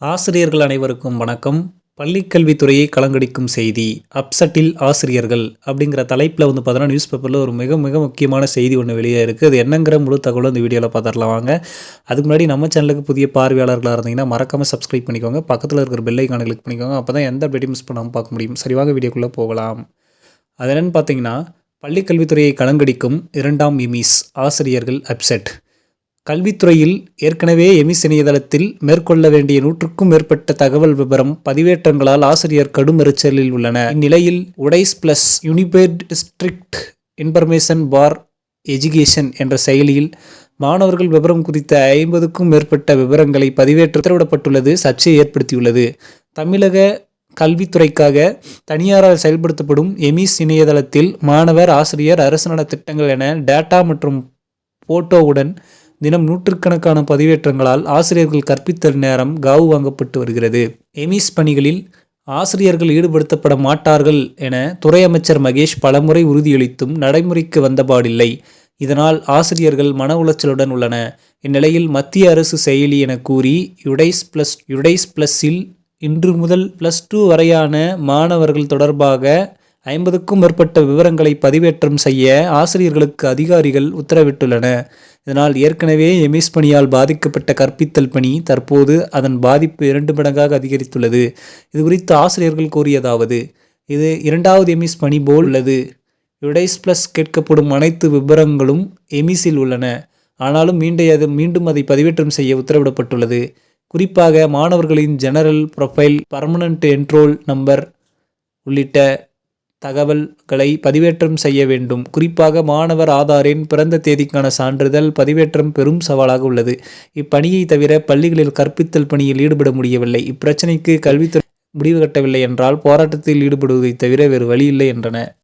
ஆசிரியர்கள் அனைவருக்கும் வணக்கம். பள்ளிக்கல்வித்துறையை கலங்கடிக்கும் செய்தி அப்செட்டில் ஆசிரியர்கள் அப்படிங்கிற தலைப்பில் வந்து பார்த்தோன்னா நியூஸ் பேப்பரில் ஒரு மிக மிக முக்கியமான செய்தி ஒன்று வெளியே இருக்குது அது என்னங்கிற முழு தகவலும் இந்த வீடியோவில் பார்த்துடலாம் வாங்க. அதுக்கு முன்னாடி நம்ம சேனலுக்கு புதிய பார்வையாளர்களாக இருந்தீங்கன்னா மறக்காமல் சப்ஸ்கிரைப் பண்ணிக்கோங்க. பக்கத்தில் இருக்கிற பெல்லைக்கான கிளிக் பண்ணிக்கோங்க. அப்போ தான் எந்த அப்டேட்டும் மிஸ் பண்ணாமல் பார்க்க முடியும். சரி வாங்க வீடியோக்குள்ளே போகலாம். அது என்னென்னு பார்த்தீங்கன்னா பள்ளிக்கல்வித்துறையை கலங்கடிக்கும் இரண்டாம் இமிஸ் ஆசிரியர்கள் அப்செட். கல்வித்துறையில் ஏற்கனவே எமிஸ் இணையதளத்தில் மேற்கொள்ள வேண்டிய நூற்றுக்கும் மேற்பட்ட தகவல் விபரம் பதிவேற்றங்களால் ஆசிரியர் கடும் எரிச்சலில் உள்ளன. இந்நிலையில் UDISE plus unified district information for education என்ற செயலியில் மாணவர்கள் விவரம் குறித்த ஐம்பதுக்கும் மேற்பட்ட விவரங்களை பதிவேற்ற உத்தரவிடப்பட்டுள்ளது சர்ச்சையை ஏற்படுத்தியுள்ளது. தமிழக கல்வித்துறைக்காக தனியாரால் செயல்படுத்தப்படும் எமிஸ் இணையதளத்தில் மாணவர் ஆசிரியர் அரசு நல திட்டங்கள் என டேட்டா மற்றும் போட்டோவுடன் தினம் நூற்றுக்கணக்கான பதிவேற்றங்களால் ஆசிரியர்கள் கற்பித்தல் நேரம் காவு வாங்கப்பட்டு வருகிறது. எமிஸ் பணிகளில் ஆசிரியர்கள் ஈடுபடுத்தப்பட மாட்டார்கள் என துறை அமைச்சர் மகேஷ் பலமுறை உறுதியளித்தும் நடைமுறைக்கு வந்தபாடில்லை. இதனால் ஆசிரியர்கள் மன உளைச்சலுடன் உள்ளன. இந்நிலையில் மத்திய அரசு செயலி என கூறி யுடைஸ் பிளஸ் யுடைஸ் பிளஸில் இன்று முதல் பிளஸ் டூ வரையான மாணவர்கள் தொடர்பாக ஐம்பதுக்கும் மேற்பட்ட விவரங்களை பதிவேற்றம் செய்ய ஆசிரியர்களுக்கு அதிகாரிகள் உத்தரவிட்டுள்ளன. இதனால் ஏற்கனவே எமிஸ் பணியால் பாதிக்கப்பட்ட கற்பித்தல் பணி தற்போது அதன் பாதிப்பு இரண்டு மடங்காக அதிகரித்துள்ளது. இது குறித்து ஆசிரியர்கள் கூறியதாவது இது இரண்டாவது எமிஸ் பணி போல் உள்ளது. யுடைஸ் பிளஸ் கேட்கப்படும் அனைத்து விவரங்களும் எமிஸில் உள்ளன. ஆனாலும் மீண்டும் அது மீண்டும் அதை பதிவேற்றம் செய்ய உத்தரவிடப்பட்டுள்ளது. குறிப்பாக மாணவர்களின் general profile permanent enrol number உள்ளிட்ட தகவல்களை பதிவேற்றம் செய்ய வேண்டும். குறிப்பாக மாணவர் ஆதாரின் பிறந்த தேதிக்கான சான்றிதழ் பதிவேற்றம் பெரும் சவாலாக உள்ளது. இப்பணியை தவிர பள்ளிகளில் கற்பித்தல் பணியில் ஈடுபட முடியவில்லை. இப்பிரச்சனைக்கு கல்வித்துறை முடிவு கட்டவில்லை என்றால் போராட்டத்தில் ஈடுபடுவதை தவிர வேறு வழி இல்லை என்றன.